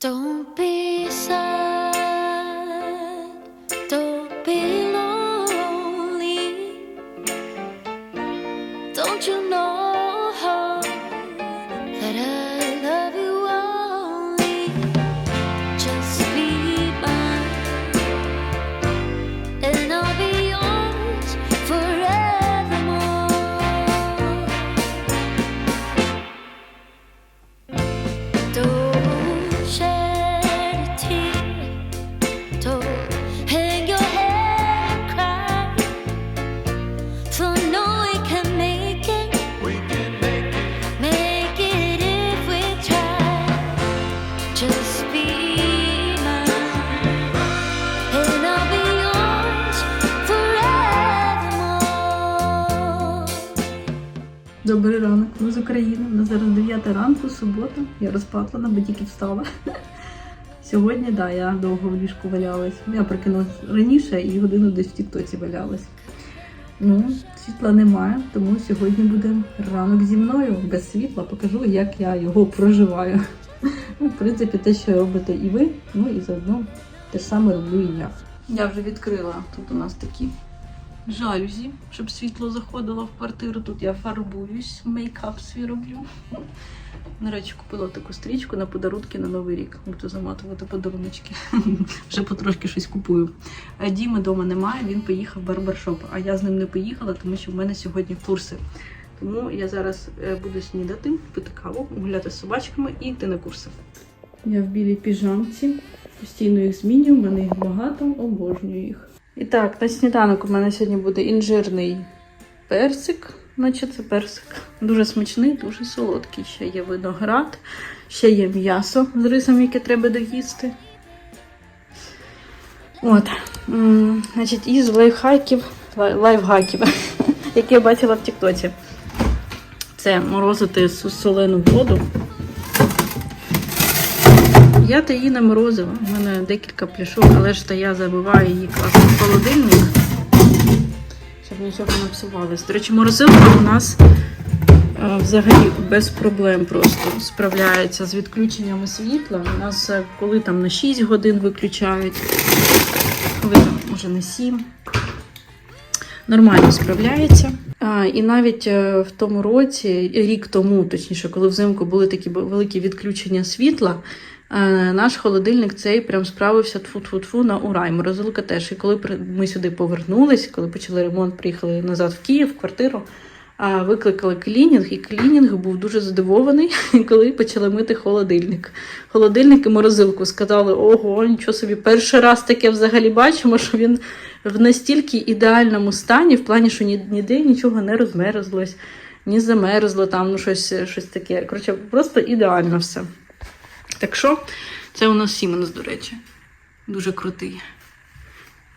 Don't be Добрий ранок, ми з України. У нас зараз 9 ранку, субота. Я розпатлана, бо тільки встала. Сьогодні, да, я довго в ліжку валялась. Я прокинулась раніше і годину десь в Тіктоці валялась. Ну, світла немає, тому сьогодні буде ранок зі мною без світла. Покажу, як я його проживаю. Ну, в принципі, те, що робите і ви, ну і заодно те ж саме роблю і я. Я вже відкрила тут у нас такі жалюзі, щоб світло заходило в квартиру. Тут я фарбуюсь, мейкап свій роблю. До речі, купила таку стрічку на подарунки на Новий рік. Буду заматувати подаруночки. Вже потрошки щось купую. А Діми вдома немає, він поїхав в барбершоп, а я з ним не поїхала, тому що в мене сьогодні курси. Тому я зараз е, буду снідати, пити каву, гуляти з собачками і йти на курси. Я в білій піжамці. Постійно їх змінюю, в мене їх багато, обожнюю їх. І так, на сніданок у мене сьогодні буде інжирний персик, наче це персик. Дуже смачний, дуже солодкий. Ще є виноград, ще є м'ясо з рисом, яке треба доїсти. От. Значить, із лайфхаків, лай- лайфхаків, які я бачила в Тіктоці. Це морозити солену воду. Я та її не морозила. У мене декілька пляшок, але ж та я забиваю її класно в холодильник, щоб нічого не псувалось. До речі, морозилка у нас е, взагалі без проблем просто справляється з відключеннями світла. У нас е, коли там на 6 годин виключають, коли там може на 7. Нормально справляється. А, і навіть е, в тому році, рік тому, точніше, коли взимку були такі великі відключення світла, наш холодильник цей прям справився тфу-тфу-тфу на ура. І морозилка теж. І коли ми сюди повернулись, коли почали ремонт, приїхали назад в Київ, в квартиру, викликали клінінг, і клінінг був дуже здивований, коли почали мити холодильник. Холодильник і морозилку сказали: ого, нічого собі, перший раз таке взагалі бачимо, що він в настільки ідеальному стані, в плані, що ні- ніде нічого не розмерзлось, ні замерзло там, ну щось, щось таке. Коротше, просто ідеально все. Так що, це у нас Сіменс, до речі, дуже крутий.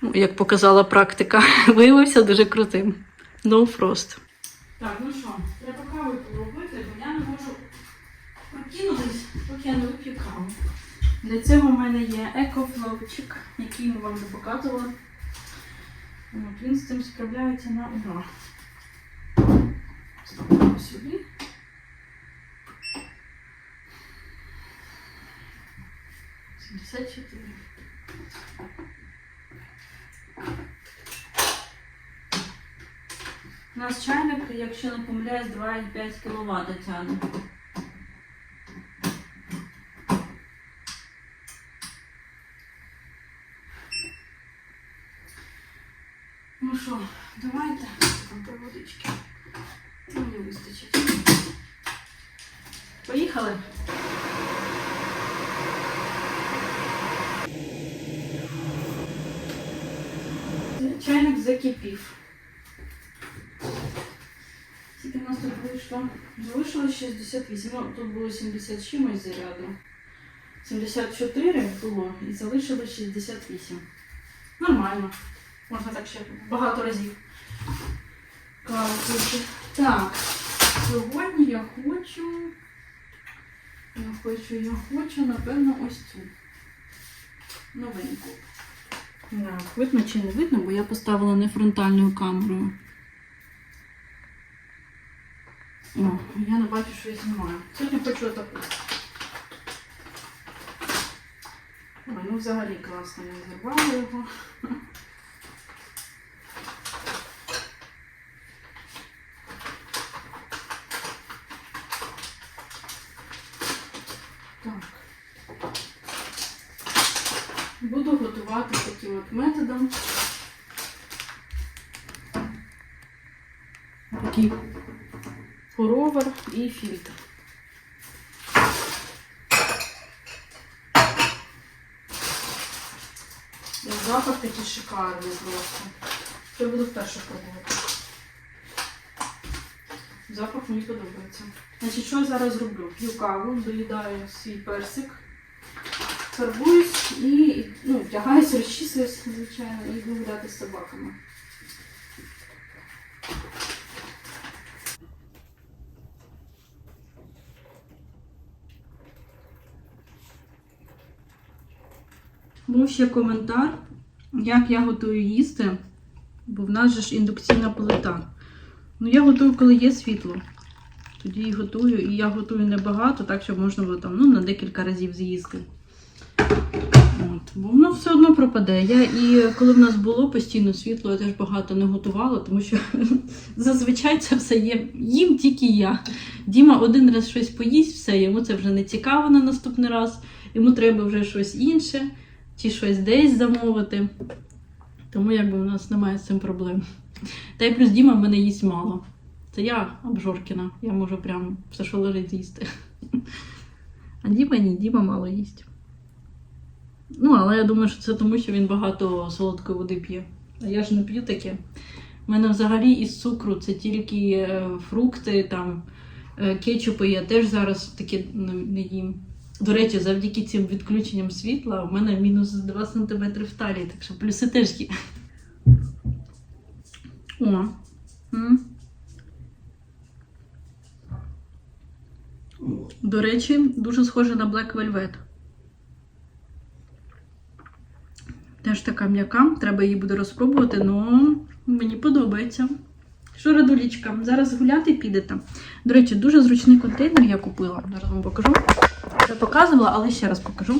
Ну, як показала практика, виявився дуже крутим. No frost. Так, ну що, треба каву поробити, бо я не можу прокинутись, поки я не вип'ю каву. Для цього в мене є екофловчик, який ми вам не показували. Він з цим справляється на ура. Ставимо сюди. Сімдесят чотири. У нас чайник, якщо не помиляюсь, 2,5 кВт тягне. Ну що, давайте по водички. Мені вистачить. Поїхали. Чайник закипів. Скільки в нас тут вийшло? Залишилось 68. Ну, тут було 70 чимось заряду. 74 було і залишилось 68. Нормально. Можна так ще багато разів. Каву. Так, сьогодні я хочу. Я хочу, я хочу, напевно, ось цю. Новеньку. Так, видно чи не видно, бо я поставила не фронтальною камерою. О, я не бачу, що я знімаю. Сьогодні хочу отаку. Ой, ну взагалі класно, я зірвала його. Так. Буду готувати таким от методом. Такий пуровер і фільтр. Запах такий шикарний просто. Я буду вперше пробувати. Запах мені подобається. Значить, що я зараз роблю? П'ю каву, доїдаю свій персик, фарбуюсь і ну, вдягаюсь, розчісуюсь, звичайно, і йду гуляти з собаками. Був ще коментар, як я готую їсти, бо в нас же ж індукційна плита. Ну, я готую, коли є світло. Тоді і готую. І я готую небагато, так щоб можна було там ну, на декілька разів з'їсти. От. Бо воно все одно пропаде. Я і коли в нас було постійно світло, я теж багато не готувала, тому що зазвичай це все є. Їм тільки я. Діма один раз щось поїсть, все, йому це вже не цікаво на наступний раз. Йому треба вже щось інше чи щось десь замовити. Тому якби у нас немає з цим проблем. Та й плюс Діма в мене їсть мало. Це я обжоркіна, я можу прям все, що лежить з'їсти. А Діма ні, Діма мало їсть. Ну, але я думаю, що це тому, що він багато солодкої води п'є. А я ж не п'ю таке. У мене взагалі із цукру це тільки е, фрукти, там, е, кетчупи я теж зараз таке не їм. До речі, завдяки цим відключенням світла у мене мінус 2 см в талії, так що плюси теж є. О. М. До речі, дуже схоже на Black Velvet. Теж така м'яка, треба її буде розпробувати, але мені подобається. Що, Радулічка, зараз гуляти підете. До речі, дуже зручний контейнер я купила. Зараз вам покажу. Вже показувала, але ще раз покажу.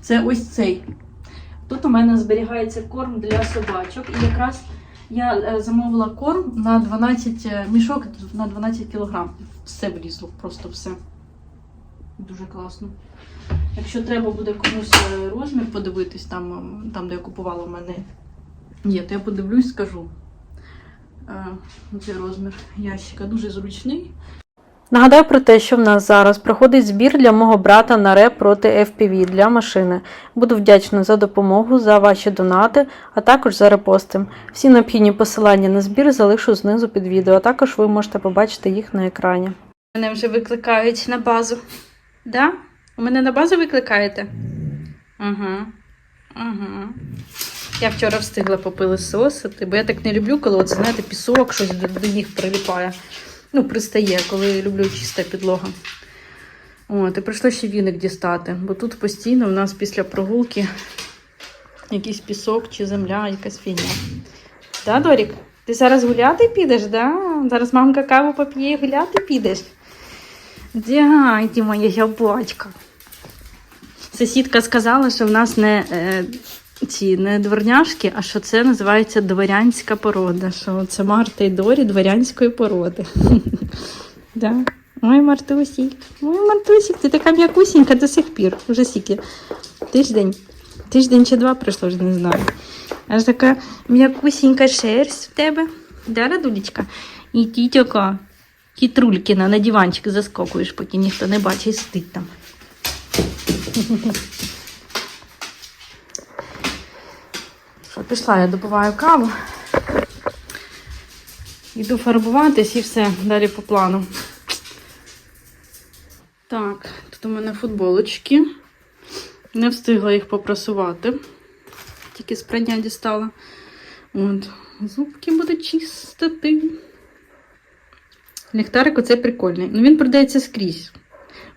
Це ось цей. Тут у мене зберігається корм для собачок. І якраз я е, замовила корм на 12 е, мішок на 12 кг. Все влізло, просто все. Дуже класно. Якщо треба буде комусь е, розмір подивитись, там, там де я купувала в мене є, то я подивлюсь, скажу. Цей розмір ящика дуже зручний. Нагадаю про те, що в нас зараз проходить збір для мого брата на реп проти FPV для машини. Буду вдячна за допомогу, за ваші донати, а також за репости. Всі необхідні посилання на збір залишу знизу під відео, а також ви можете побачити їх на екрані. Мене вже викликають на базу. Да? У мене на базу викликаєте? Угу. Угу. Я вчора встигла попилисосити, бо я так не люблю, коли от, знаєте, пісок, щось до, ніг приліпає. Ну, пристає, коли люблю чиста підлога. От, і прийшло ще віник дістати, бо тут постійно у нас після прогулки якийсь пісок чи земля, якась фігня. Да, Дорік? Ти зараз гуляти підеш, да? Зараз мамка каву поп'є і гуляти підеш. Дяйте моя жабочка. Сусідка сказала, що в нас не е, ці не дворняшки, а що це називається дворянська порода. Що це Марта і Дорі дворянської породи. да. Ой, Мартусік. Ой, Мартусік, ти така м'якусінька до сих пір. Вже скільки? Тиждень. Тиждень чи два пройшло, вже не знаю. Аж така м'якусінька шерсть в тебе. Да, Радулечка? І тітьока, кітрулькіна на диванчик заскокуєш, поки ніхто не бачить, сидить там. Що, пішла, я добуваю каву. Йду фарбуватись і все, далі по плану. Так, тут у мене футболочки. Не встигла їх попрасувати. Тільки з дістала. От. Зубки буду чистити. Ліхтарик оцей прикольний. Ну, він продається скрізь.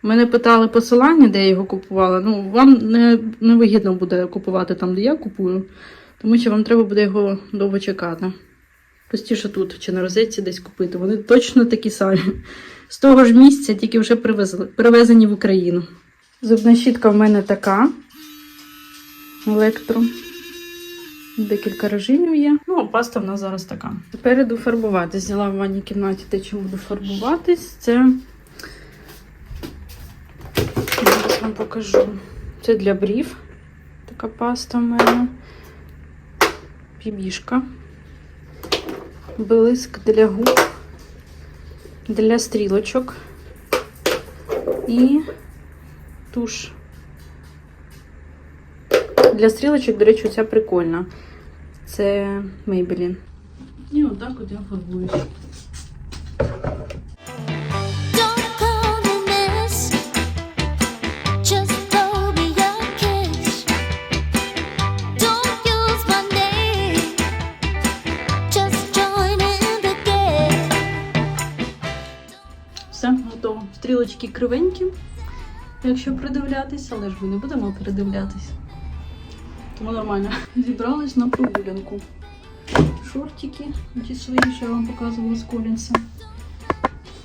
Мене питали посилання, де я його купувала. Ну, вам не, не вигідно буде купувати там, де я купую, тому що вам треба буде його довго чекати. Простіше тут чи на розетці десь купити. Вони точно такі самі. З того ж місця, тільки вже привезли, привезені в Україну. Зубна щітка в мене така. Електро. Декілька режимів є. Ну, а паста в нас зараз така. Тепер іду фарбуватись. Взяла в ванній кімнаті те, чим буду фарбуватись. Це. Зараз вам покажу. Це для брів. Така паста в мене. Бібішка. Блиск для губ. Для стрілочок. І туш. Для стрілочок, до речі, ця прикольна. Це Maybelline. І отак от я фарбуюсь. Готово. Кривенькі, якщо придивлятись, але ж ми не будемо передивлятись. Тому нормально. Зібрались на прогулянку. Шортики, ті свої, що я вам показувала з колінця.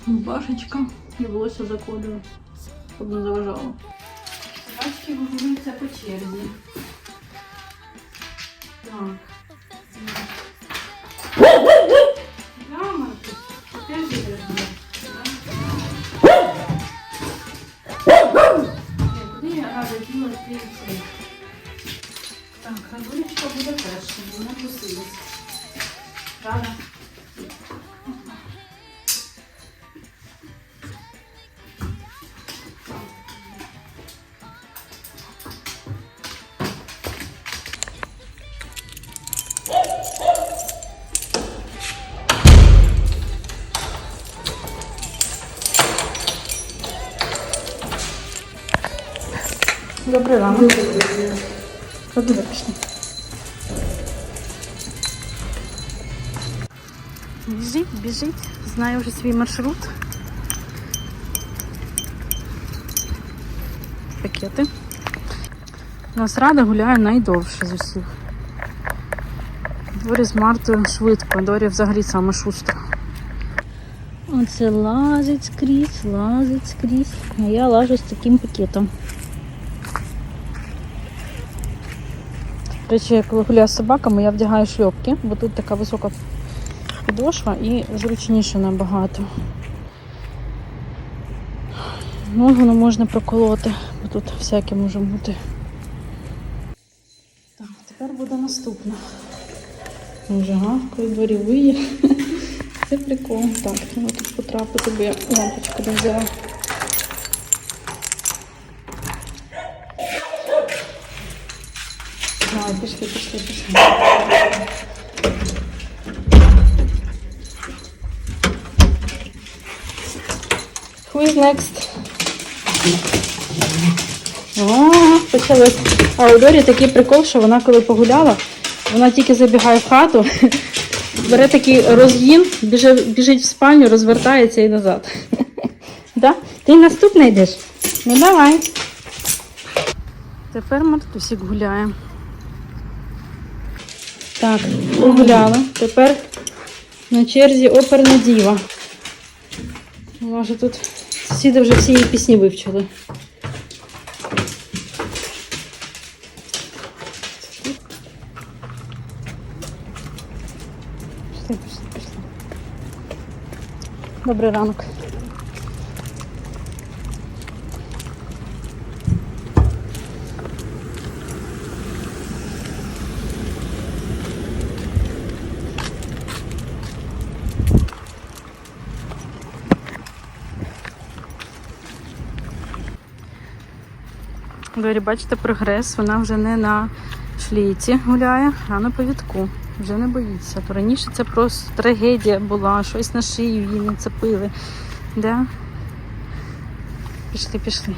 Рубашечка і волосся заколюю, щоб не заважало. Собачки вигулюються по черзі. Так. Цей? Так, радулечка буде перша, вона посилить. Рада. Добрий ранок. Пішла. Біжить, біжить, знає вже свій маршрут. Пакети. У нас рада гуляє найдовше з усіх. Дорі з Мартою швидко, Дорі взагалі саме шустра. Оце лазить скрізь, лазить скрізь. А я лажу з таким пакетом. До речі, коли гуляю з собаками, я вдягаю шльопки, бо тут така висока підошва і зручніше набагато. Ногу не можна проколоти, бо тут всяке може бути. Так, тепер буде наступне. Вже гавкою, дворі виє. Це прикол. Так, треба тут потрапити, бо я лампочку не взяла. Давай, пішли, пішли, пішли. Who is next? О, почалось. А у Дорі такий прикол, що вона коли погуляла, вона тільки забігає в хату, бере такий розгін, біжить, в спальню, розвертається і назад. Да? Ти наступна йдеш? Ну давай. Тепер Мартусік гуляє. Так, погуляла. Тепер на черзі оперна діва. Може тут сусіди вже всі її пісні вивчили. Добрий ранок. Дорі, бачите, прогрес. Вона вже не на шліці гуляє, а на повідку. Вже не боїться. То раніше це просто трагедія була, щось на шию її нацепили. Да? Пішли, пішли.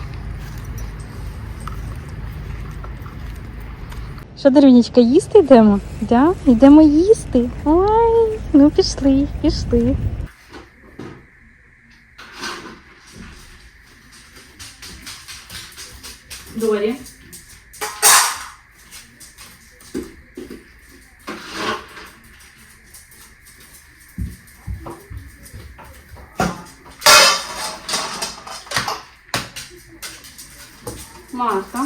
Що, Дарвінічка, їсти йдемо? Да? Йдемо їсти. Ой, ну пішли, пішли. മാസം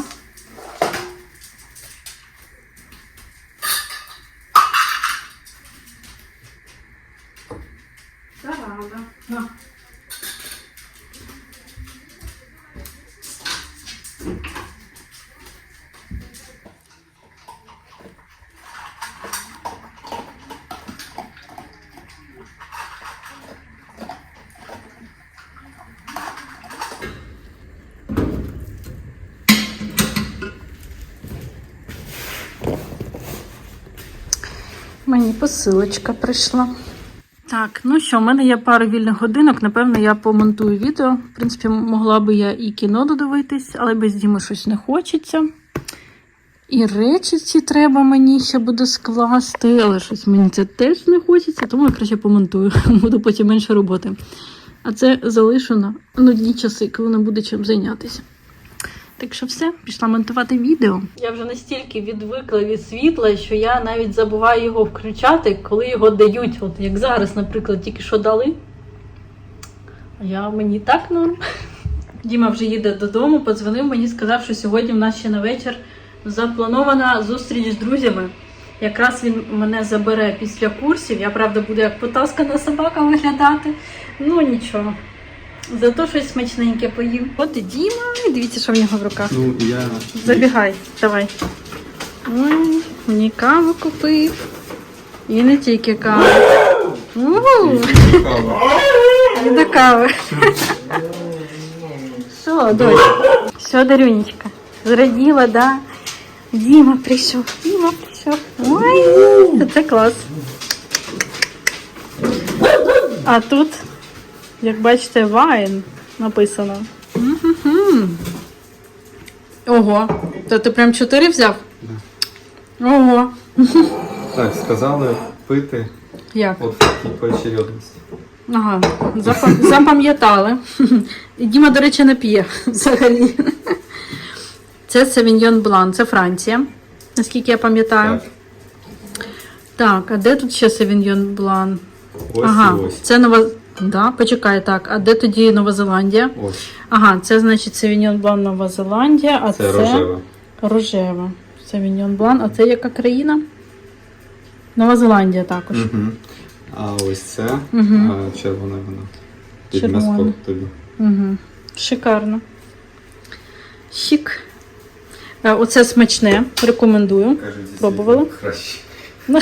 посилочка прийшла. Так, ну що, в мене є пару вільних годинок. Напевно, я помонтую відео. В принципі, могла би я і кіно додивитись, але без Діми щось не хочеться. І речі ці треба мені ще буде скласти, але щось мені це теж не хочеться, тому я краще помонтую. Буду потім менше роботи. А це залишу на нудні часи, коли не буде чим зайнятися. Так що все, пішла монтувати відео. Я вже настільки відвикла від світла, що я навіть забуваю його включати, коли його дають. От як зараз, наприклад, тільки що дали. А я мені так норм. Діма вже їде додому, подзвонив мені, сказав, що сьогодні в нас ще на вечір запланована зустріч з друзями. Якраз він мене забере після курсів. Я правда буду як потаскана собака виглядати. Ну нічого. Зато щось смачненьке поїм. От і Діма, і дивіться, що в нього в руках. Ну, я Забігай, давай. Ой, мені каву купив. І не тільки каву. У, І до кави. Що, дочь? Що, Дарюнечка? Зраділа, да? Діма прийшов. Діма прийшов. Ой, це клас. А тут, як бачите, вайн написано. Ого, то ти прям чотири взяв? Ого. так сказали пити Як? от такій поочередності. Ага, запам- запам'ятали. І Діма, до речі, не п'є взагалі. Це Савіньйон Блан, це Франція, наскільки я пам'ятаю. Так, Так, а де тут ще Савіньйон Блан? ось Ага, і ось. це Нова. Да, почекай, так. А де тоді Нова Зеландія? Ось. Ага, це значить Савіньйон Блан Нова Зеландія, а Це це, рожева. рожева. Савіньйон Блан. А це яка країна? Нова Зеландія також. Угу. А ось це Мгм. а, червона вона. Червона. Тобі. Угу. Шикарно. Щик. Е, Оце смачне, рекомендую. Кажуть, Пробували? Краще.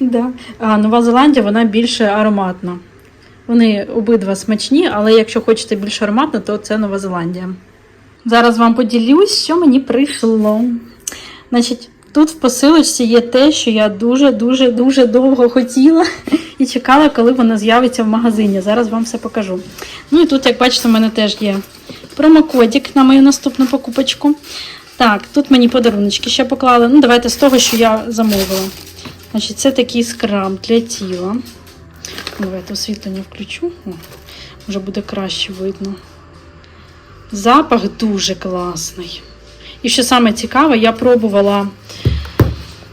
Да. А Нова Зеландія вона більше ароматна. Вони обидва смачні, але якщо хочете більш ароматно, то це Нова Зеландія. Зараз вам поділюсь, що мені прийшло. Значить, тут в посилочці є те, що я дуже-дуже дуже довго хотіла і чекала, коли воно з'явиться в магазині. Зараз вам все покажу. Ну і тут, як бачите, в мене теж є промокодик на мою наступну покупочку. Так, тут мені подаруночки ще поклали. Ну, давайте з того, що я замовила. Значить, це такий скраб для тіла. Давайте освітлення включу. О, вже буде краще видно. Запах дуже класний. І що саме цікаве, я пробувала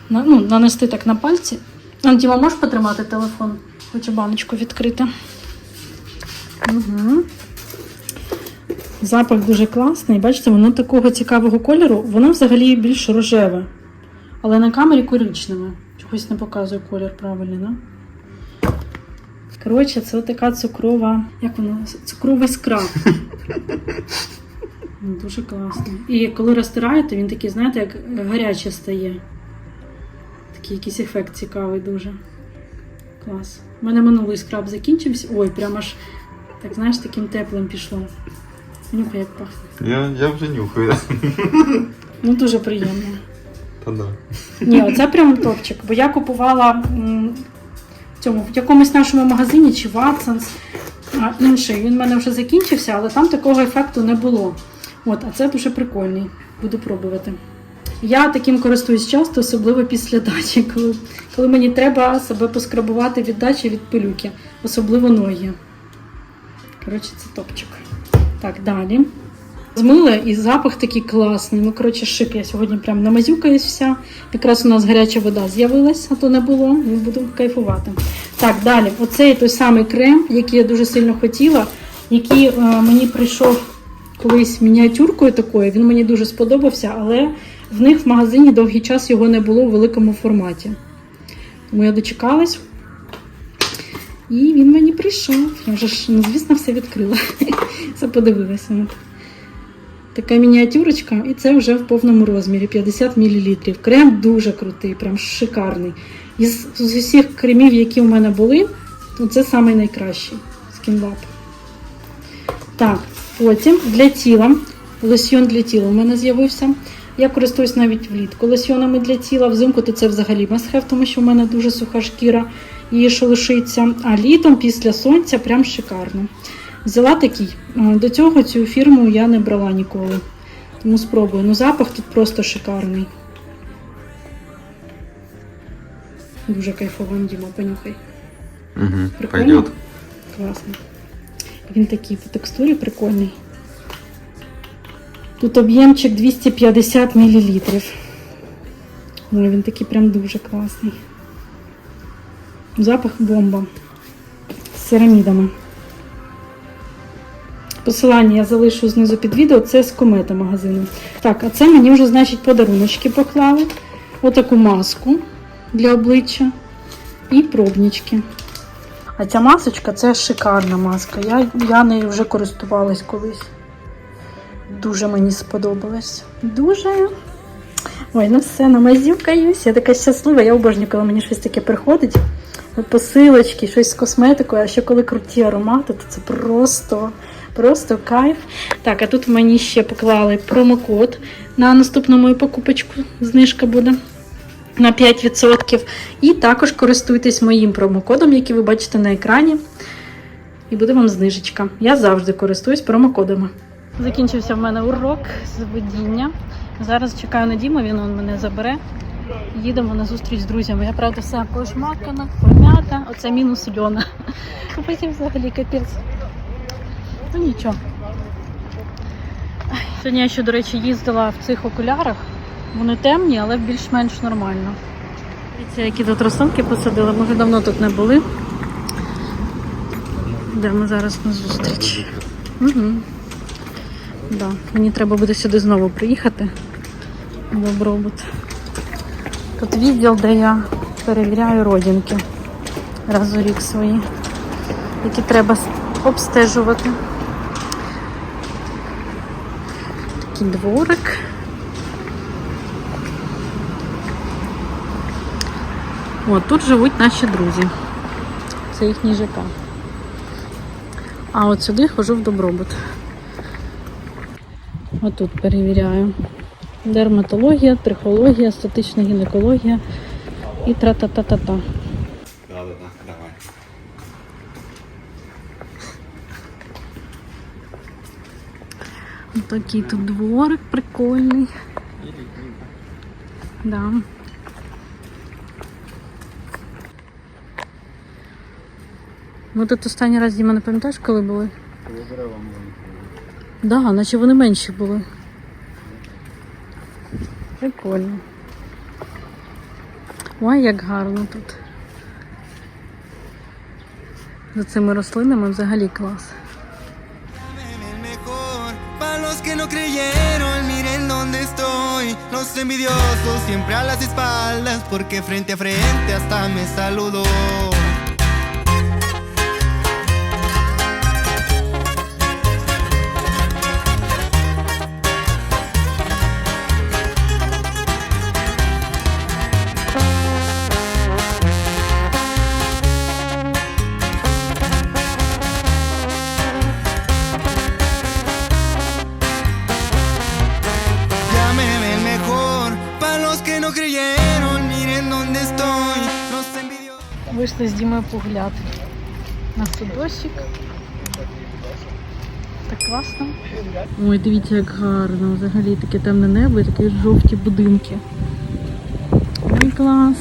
ну, нанести так на пальці. Діма, можеш потримати телефон? Хочу баночку відкрити. Угу. Запах дуже класний. Бачите, воно такого цікавого кольору. Воно взагалі більш рожеве. Але на камері коричневе. Чогось не показує колір правильно, да? Коротше, це така цукрова. Як воно? Цукровий скраб. Ну, Дуже класно. І коли розтираєте, він такий, знаєте, як гаряче стає. Такий якийсь ефект цікавий дуже. Клас. У мене минулий скраб закінчився. Ой, прямо аж, так знаєш, таким теплим пішло. Нюхай, як пахне. Я, я вже нюхаю. Ну, дуже приємно. Та да. Ні, оце прям топчик. Бо я купувала в цьому в якомусь нашому магазині чи Watsons, а, інший. Він в мене вже закінчився, але там такого ефекту не було. От, а це дуже прикольний. Буду пробувати. Я таким користуюсь часто, особливо після дачі, коли, коли мені треба себе поскрабувати від дачі від пилюки, особливо ноги. Коротше, це топчик. Так, далі. Змила і запах такий класний. Ну, коротше, шик. Я сьогодні прям намазюкаюсь вся. Якраз у нас гаряча вода з'явилась, а то не було. І буду кайфувати. Так, далі. Оцей той самий крем, який я дуже сильно хотіла, який е, мені прийшов колись мініатюркою такою. Він мені дуже сподобався, але в них в магазині довгий час його не було у великому форматі. Тому я дочекалась. І він мені прийшов. Я вже ж, ну, звісно, все відкрила. Все подивилася. Така мініатюрочка, і це вже в повному розмірі 50 мл. Крем дуже крутий, прям шикарний. Із з усіх кремів, які у мене були, то це самий найкращий скінлаб. Так, потім для тіла. Лосьйон для тіла у мене з'явився. Я користуюсь навіть влітку лосьйонами для тіла. Взимку то це взагалі have, тому що в мене дуже суха шкіра і шелушиться. А літом після сонця прям шикарно. Взяла такий. Е, До цього цю фірму я не брала ніколи. Тому спробую. Ну, запах тут просто шикарний. Дуже кайфово, Діма, понюхай. Угу. Прикольно? Пойдет. Класно. Він такий по текстурі прикольний. Тут об'ємчик 250 мл. Ой, він такий прям дуже класний. Запах бомба. З ceramідами. Посилання я залишу знизу під відео, це з комета магазину. Так, а це мені вже, значить, подаруночки поклали. Отаку маску для обличчя і пробнички. А ця масочка це шикарна маска. Я, я нею вже користувалась колись. Дуже мені сподобалось. Дуже. Ой, ну все, намазюкаюсь. Я така щаслива, я обожнюю, коли мені щось таке приходить. Посилочки, щось з косметикою, а ще коли круті аромати, то це просто, просто кайф. Так, а тут мені ще поклали промокод на наступну мою покупочку. Знижка буде на 5%. І також користуйтесь моїм промокодом, який ви бачите на екрані. І буде вам знижечка. Я завжди користуюсь промокодами. Закінчився в мене урок з водіння. Зараз чекаю на Діму, він мене забере. Їдемо на зустріч з друзями. Я правда вся пошмакана, пом'ята. Оце мінус льона. Потім взагалі капець. Ну нічого. Сьогодні я ще, до речі, їздила в цих окулярах. Вони темні, але більш-менш нормально. Дивіться, які тут рослинки посадили. Ми вже давно тут не були. Йдемо зараз на зустріч. Угу. Да. Мені треба буде сюди знову приїхати. Добробут. Тут відділ, де я перевіряю родинки раз у рік свої, які треба обстежувати. Такий дворик. О, тут живуть наші друзі. Це їхній ЖК. А от сюди хожу в добробут. Отут перевіряю. Дерматологія, трихологія, статична гінекологія і тра-та-та-та-та. Да, да, да. Давай. Такий тут дворик прикольний. Да. Ми тут останній раз, Діма, не пам'ятаєш, коли були? Да, наче вони менші були. Прикольно. Ой, як гарно тут. За цими рослинами взагалі клас. Los envidiosos siempre a las espaldas, porque frente a frente hasta me saludó. Вийшли з Дімою погуляти. на нас. Так класно. Ой, дивіться, як гарно. Взагалі таке темне небо і такі жовті будинки. Ой, клас.